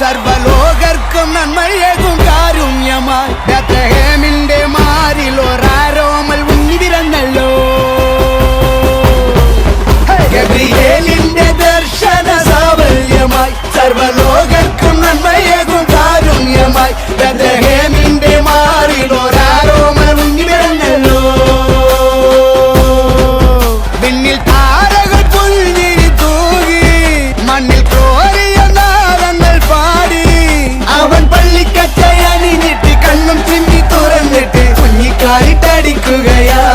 സർവലോകർക്കും നന്മയേകും കാരുണ്യമായി. ബത്രഹേമിന്റെ മാറിൽ ഒരാരോമൽ ഉന്നിതിരന്നല്ലോ ഗബ്രിയേലിന്റെ ദർശന സാവല്യമായി സർവലോകർക്കും നന്മയേകും കാരുണ്യമായി. ബത്രഹേമിന്റെ മാറിൽ ഒരാരോമൽ ഉന്നിതിരന്നല്ലോ പിന്നിൽ താരകൾ പുൽഞ്ഞിരി അടിക്കുകയാ